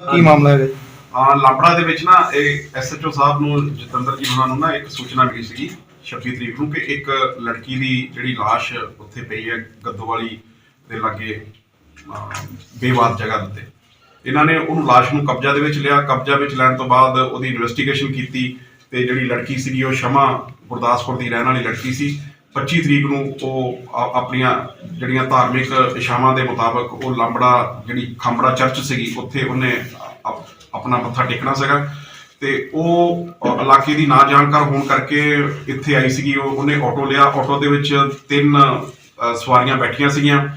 ਕੀ ਮਾਮਲਾ ਹੈਗਾ ਜੀ? ਆ, ਲਾਪੜਾ ਦੇ ਵਿੱਚ ਨਾ ਇਹ ਐਸਐਚਓ ਸਾਹਿਬ ਨੂੰ, ਜਤਿੰਦਰ ਜੀ ਉਹਨਾਂ ਨੂੰ ਨਾ ਇੱਕ ਸੂਚਨਾ ਮਿਲੀ ਸੀਗੀ 26 ਤਰੀਕ ਨੂੰ ਕਿ ਇੱਕ ਲੜਕੀ ਦੀ ਜਿਹੜੀ ਲਾਸ਼ ਉੱਥੇ ਪਈ ਹੈ ਗੱਦੋਵਾਲੀ ਦੇ ਲਾਗੇ ਬੇਵਾਦ ਜਗ੍ਹਾ ਦੇ ਉੱਤੇ। ਇਹਨਾਂ ਨੇ ਉਹਨੂੰ ਲਾਸ਼ ਨੂੰ ਕਬਜ਼ਾ ਦੇ ਵਿੱਚ ਲਿਆ। ਕਬਜ਼ਾ ਵਿੱਚ ਲੈਣ ਤੋਂ ਬਾਅਦ ਉਹਦੀ ਇਨਵੈਸਟੀਗੇਸ਼ਨ ਕੀਤੀ ਤੇ ਜਿਹੜੀ ਲੜਕੀ ਸੀਗੀ ਉਹ ਸ਼ਮਾ ਗੁਰਦਾਸਪੁਰ ਦੀ ਰਹਿਣ ਵਾਲੀ ਲੜਕੀ ਸੀ। 25 ਤਰੀਕ ਨੂੰ ਉਹ ਆਪਣੀਆਂ ਜਿਹੜੀਆਂ ਧਾਰਮਿਕ ਇਸ਼ਾਵਾਂ ਦੇ ਮੁਤਾਬਕ ਉਹ ਲਾਂਬੜਾ ਜਿਹੜੀ ਖਾਂਬੜਾ ਚਰਚ ਸੀਗੀ, ਉੱਥੇ ਉਹਨੇ ਆ- ਆਪਣਾ ਮੱਥਾ ਟੇਕਣਾ ਸੀਗਾ। ਤੇ ਉਹ ਇਲਾਕੇ ਦੀ ਨਾ ਜਾਣਕਾਰ ਹੋਣ ਕਰਕੇ ਇੱਥੇ ਆਈ ਸੀਗੀ, ਉਹ, ਉਹਨੇ ਆਟੋ ਲਿਆ। ਆਟੋ ਦੇ ਵਿੱਚ ਤਿੰਨ ਸਵਾਰੀਆਂ ਬੈਠੀਆਂ ਸੀਗੀਆਂ।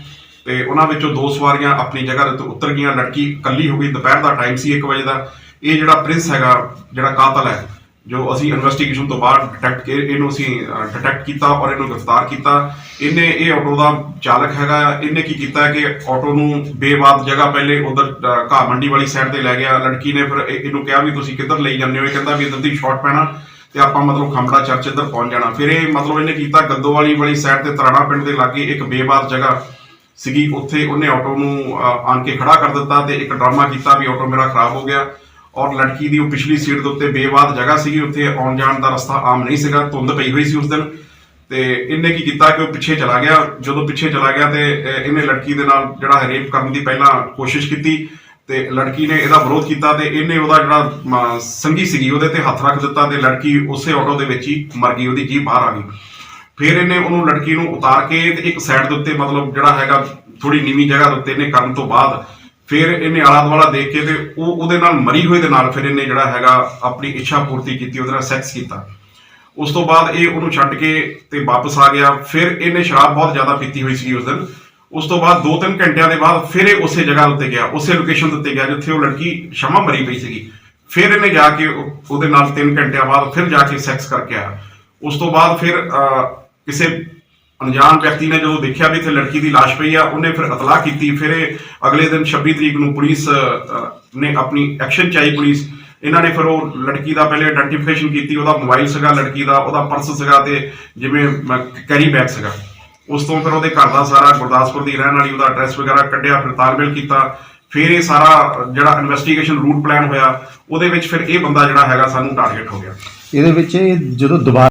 ਤੇ ਉਹਨਾਂ ਵਿੱਚੋਂ ਦੋ ਸਵਾਰੀਆਂ ਆਪਣੀ ਜਗ੍ਹਾ ਦੇ ਉੱਤੇ ਉਤਰ ਗਈਆਂ। ਲੜਕੀ ਇਕੱਲੀ ਹੋ ਗਈ। ਦੁਪਹਿਰ ਦਾ ਟਾਈਮ ਸੀ 1 ਵਜੇ ਦਾ। ਇਹ ਜਿਹੜਾ ਪ੍ਰਿੰਸ ਹੈਗਾ, ਜਿਹੜਾ ਕਾਤਲ ਹੈ ਜੋ ਅਸੀਂ ਇਨਵੈਸਟੀਗੇਸ਼ਨ ਤੋਂ ਬਾਅਦ ਡਿਟੈਕਟ ਕੇ ਇਹਨੂੰ ਅਸੀਂ ਡਿਟੈਕਟ ਕੀਤਾ ਔਰ ਇਹਨੂੰ ਗ੍ਰਿਫਤਾਰ ਕੀਤਾ। ਇਹਨੇ ਇਹ ਆਟੋ ਦਾ ਚਾਲਕ ਹੈਗਾ, ਇਹਨੇ ਕੀ ਕੀਤਾ ਕਿ ਆਟੋ ਨੂੰ ਬੇਵਾਦ ਜਗ੍ਹਾ ਪਹਿਲੇ ਉਧਰ ਘਾਹ ਮੰਡੀ ਵਾਲੀ ਸਾਈਡ ਤੇ ਲੈ ਗਿਆ। ਲੜਕੀ ਨੇ ਫਿਰ ਇਹਨੂੰ ਕਿਹਾ ਵੀ ਤੁਸੀਂ ਕਿੱਧਰ ਲਈ ਜਾਂਦੇ ਹੋ? ਇਹ ਕਹਿੰਦਾ ਵੀ ਇੱਧਰ ਦੀ ਸ਼ਾਰਟ ਪੈਣਾ ਤੇ ਆਪਾਂ ਮਤਲਬ ਖੰਬੜਾ ਚਰਚ ਇੱਧਰ ਪਹੁੰਚ ਜਾਣਾ। ਫਿਰ ਇਹ ਮਤਲਬ ਇਹਨੇ ਕੀਤਾ ਗੱਦੋਵਾਲੀ ਵਾਲੀ ਸਾਈਡ ਤੇ ਤਰਾਣਾ ਪਿੰਡ ਦੇ ਲਾਗੇ ਇੱਕ ਬੇਵਾਦ ਜਗ੍ਹਾ ਸੀਗੀ। ਉੱਥੇ ਉਹਨੇ ਆਟੋ ਨੂੰ ਆਣ ਕੇ ਖੜਾ ਕਰ ਦਿੱਤਾ ਤੇ ਇੱਕ ਡਰਾਮਾ ਕੀਤਾ ਵੀ ਆਟੋ ਮੇਰਾ ਖਰਾਬ ਹੋ ਗਿਆ। ਔਰ ਲੜਕੀ ਦੀ ਉਹ ਪਿਛਲੀ ਸੀਟ ਦੇ ਉੱਤੇ ਬੇਵਾਦ ਜਗ੍ਹਾ ਸੀਗੀ ਉੱਥੇ ਆਉਣ ਜਾਣ ਦਾ ਰਸਤਾ ਆਮ ਨਹੀਂ ਸੀਗਾ ਧੁੰਦ ਪਈ ਹੋਈ ਸੀ ਉਸ ਦਿਨ। ਤੇ ਇਹਨੇ ਕੀ ਕੀਤਾ ਕਿ ਉਹ ਪਿੱਛੇ ਚਲਾ ਗਿਆ। ਜਦੋਂ ਪਿੱਛੇ ਚਲਾ ਗਿਆ ਤੇ ਇਹਨੇ ਲੜਕੀ ਦੇ ਨਾਲ ਜਿਹੜਾ ਰੇਪ ਕਰਨ ਦੀ ਪਹਿਲਾਂ ਕੋਸ਼ਿਸ਼ ਕੀਤੀ ਤੇ ਲੜਕੀ ਨੇ ਇਹਦਾ ਵਿਰੋਧ ਕੀਤਾ ਤੇ ਇਹਨੇ ਉਹਦਾ ਜਿਹੜਾ ਮ, ਸੰਗੀ ਸੀਗੀ ਉਹਦੇ ਤੇ ਹੱਥ ਰੱਖ ਦਿੱਤਾ ਤੇ ਲੜਕੀ ਉਸੇ ਆਟੋ ਦੇ ਵਿੱਚ ਹੀ ਮਰ ਗਈ ਉਹਦੀ ਜੀਭ ਬਾਹਰ ਆ ਗਈ। ਫਿਰ ਇਹਨੇ ਉਹਨੂੰ ਲੜਕੀ ਨੂੰ ਉਤਾਰ ਕੇ ਤੇ ਇੱਕ ਸਾਈਡ ਦੇ ਉੱਤੇ ਮਤਲਬ ਜਿਹੜਾ ਹੈਗਾ ਥੋੜੀ ਨੀਵੀਂ ਜਗ੍ਹਾ ਦੇ ਉੱਤੇ ਇਹਨੇ ਕਰਨ ਤੋਂ ਬਾਅਦ ਫਿਰ ਇਹਨੇ ਆਲਾ ਦੁਆਲਾ ਦੇਖ ਕੇ ਤੇ ਉਹ ਉਹਦੇ ਨਾਲ ਮਰੀ ਹੋਏ ਦੇ ਨਾਲ ਫਿਰ ਇਹਨੇ ਜਿਹੜਾ ਹੈਗਾ ਆਪਣੀ ਇੱਛਾ ਪੂਰਤੀ ਕੀਤੀ, ਉਹਦੇ ਨਾਲ ਸੈਕਸ ਕੀਤਾ। ਉਸ ਤੋਂ ਬਾਅਦ ਇਹ ਉਹਨੂੰ ਛੱਡ ਕੇ ਤੇ ਵਾਪਸ ਆ ਗਿਆ। ਫਿਰ ਇਹਨੇ ਸ਼ਰਾਬ ਬਹੁਤ ਜ਼ਿਆਦਾ ਪੀਤੀ ਹੋਈ ਸੀ ਉਸ ਦਿਨ। ਉਸ ਤੋਂ ਬਾਅਦ 2-3 ਘੰਟਿਆਂ ਦੇ ਬਾਅਦ ਫਿਰ ਇਹ ਉਸੇ ਜਗ੍ਹਾ ਉੱਤੇ ਗਿਆ, ਉਸੇ ਲੋਕੇਸ਼ਨ ਉੱਤੇ ਗਿਆ ਜਿੱਥੇ ਉਹ ਲੜਕੀ ਸ਼ਮਾ ਮਰੀ ਪਈ ਸੀਗੀ। ਫਿਰ ਇਹਨੇ ਜਾ ਕੇ ਉਹਦੇ ਨਾਲ 3 ਘੰਟਿਆਂ ਬਾਅਦ ਫਿਰ ਜਾ ਕੇ ਸੈਕਸ ਕਰਕੇ ਆਇਆ। ਉਸ ਤੋਂ ਬਾਅਦ ਫਿਰ ਕਿਸੇ ਅਣਜਾਣ ਵਿਅਕਤੀ ਨੇ ਜਦੋਂ ਦੇਖਿਆ ਵੀ ਇੱਥੇ ਲੜਕੀ ਦੀ ਲਾਸ਼ ਪਈ ਆ, ਉਹਨੇ ਫਿਰ ਇਤਲਾਹ ਕੀਤੀ। ਫਿਰ ਇਹ ਅਗਲੇ ਦਿਨ 26 ਤਰੀਕ ਨੂੰ ਪੁਲਿਸ ਨੇ ਆਪਣੀ ਐਕਸ਼ਨ ਚਾਹੀ ਪੁਲਿਸ। ਇਹਨਾਂ ਨੇ ਫਿਰ ਉਹ ਲੜਕੀ ਦਾ ਪਹਿਲੇ ਆਇਡੈਂਟੀਫਿਕੇਸ਼ਨ ਕੀਤੀ, ਉਹਦਾ ਮੋਬਾਈਲ ਸੀਗਾ ਲੜਕੀ ਦਾ, ਉਹਦਾ ਪਰਸ ਸੀਗਾ ਤੇ ਜਿਵੇਂ ਕੈਰੀ ਬੈਗ ਸੀਗਾ। ਉਸ ਤੋਂ ਫਿਰ ਉਹਦੇ ਘਰ ਦਾ ਸਾਰਾ ਗੁਰਦਾਸਪੁਰ ਦੀ ਰਹਿਣ ਵਾਲੀ, ਉਹਦਾ ਐਡਰੈਸ ਵਗੈਰਾ ਕੱਢਿਆ, ਫਿਰ ਤਾਲਮੇਲ ਕੀਤਾ। ਫਿਰ ਇਹ ਸਾਰਾ ਜਿਹੜਾ ਇਨਵੈਸਟੀਗੇਸ਼ਨ ਰੂਟ ਪਲਾਨ ਹੋਇਆ, ਉਹਦੇ ਵਿੱਚ ਫਿਰ ਇਹ ਬੰਦਾ ਜਿਹੜਾ ਹੈਗਾ ਸਾਨੂੰ ਟਾਰਗੇਟ ਹੋ ਗਿਆ। ਇਹਦੇ ਵਿੱਚ ਇਹ ਜਦੋਂ ਦੁਬਾਰਾ